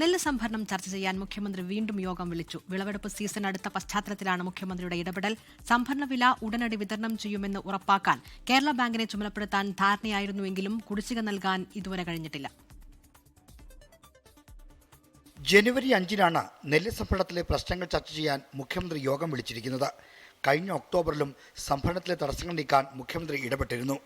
നെല്ല് സംഭരണം ചർച്ച ചെയ്യാൻ മുഖ്യമന്ത്രി വീണ്ടും യോഗം വിളിച്ചു. വിളവെടുപ്പ് സീസൺ അടുത്ത പശ്ചാത്തലത്തിലാണ് മുഖ്യമന്ത്രിയുടെ ഇടപെടൽ. സംഭരണ വില ഉടനടി വിതരണം ചെയ്യുമെന്ന് ഉറപ്പാക്കാൻ കേരള ബാങ്കിനെ ചുമതലപ്പെടുത്താൻ ധാരണയായിരുന്നുവെങ്കിലും കുടിശ്ശിക നൽകാൻ ഇതുവരെ കഴിഞ്ഞിട്ടില്ല. ജനുവരി അഞ്ചിനാണ് നെല്ല് സംഭരണത്തിലെ പ്രശ്നങ്ങൾ ചർച്ച ചെയ്യാൻ മുഖ്യമന്ത്രി യോഗം വിളിച്ചിരിക്കുന്നത്. കഴിഞ്ഞ ഒക്ടോബറിലും സംഭരണത്തിലെ തടസ്സങ്ങൾ നീക്കാൻ മുഖ്യമന്ത്രി ഇടപെട്ടിരുന്നു.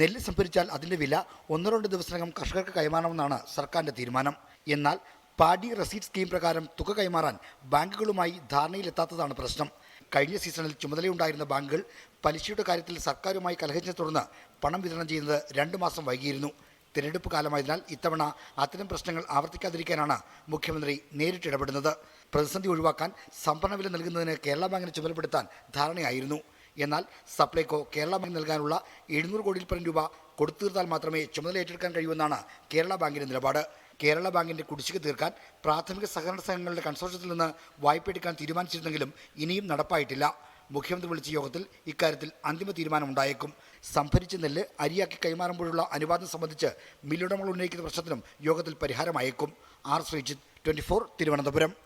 നെല്ല് സംഭരിച്ചാൽ അതിന്റെ വില ഒന്നോ രണ്ട് ദിവസത്തിനകം കർഷകർക്ക് കൈമാറണമെന്നാണ് സർക്കാരിന്റെ തീരുമാനം. എന്നാൽ പാഡി റസീറ്റ് സ്കീം പ്രകാരം തുക കൈമാറാൻ ബാങ്കുകളുമായി ധാരണയിലെത്താത്തതാണ് പ്രശ്നം. കഴിഞ്ഞ സീസണിൽ ചുമതലയുണ്ടായിരുന്ന ബാങ്കുകൾ പലിശയുടെ കാര്യത്തിൽ സർക്കാരുമായി കലഹിച്ചതിനെ തുടർന്ന് പണം വിതരണം ചെയ്യുന്നത് രണ്ടു മാസം വൈകിയിരുന്നു. തിരഞ്ഞെടുപ്പ് കാലമായതിനാൽ ഇത്തവണ അത്തരം പ്രശ്നങ്ങൾ ആവർത്തിക്കാതിരിക്കാനാണ് മുഖ്യമന്ത്രി നേരിട്ട് ഇടപെടുന്നത്. പ്രതിസന്ധി ഒഴിവാക്കാൻ സംഭരണ വില നൽകുന്നതിന് കേരള ബാങ്കിനെ ചുമതലപ്പെടുത്താൻ ധാരണയായിരുന്നു. എന്നാൽ സപ്ലൈകോ കേരള ബാങ്ക് നൽകാനുള്ള എഴുന്നൂറ് കോടിയിൽ പരം രൂപ കൊടുത്തീർത്താൽ മാത്രമേ ചുമതല ഏറ്റെടുക്കാൻ കഴിയൂവെന്നാണ് കേരള ബാങ്കിന്റെ നിലപാട്. കേരള ബാങ്കിന്റെ കുടിശ്ശിക തീർക്കാൻ പ്രാഥമിക സഹകരണ സംഘങ്ങളുടെ കൺസോർഷ്യത്തിൽ നിന്ന് വായ്പ എടുക്കാൻ തീരുമാനിച്ചിരുന്നെങ്കിലും ഇനിയും നടപ്പായിട്ടില്ല. മുഖ്യമന്ത്രി വിളിച്ച യോഗത്തിൽ ഇക്കാര്യത്തിൽ അന്തിമ തീരുമാനമുണ്ടായേക്കും. സംഭരിച്ച നെല്ല് അരിയാക്കി കൈമാറുമ്പോഴുള്ള അനുവാദം സംബന്ധിച്ച് മില്ലുടമകൾ ഉന്നയിക്കുന്ന പ്രശ്നത്തിനും യോഗത്തിൽ പരിഹാരമായേക്കും. R Sreejith twenty Thiruvananthapuram.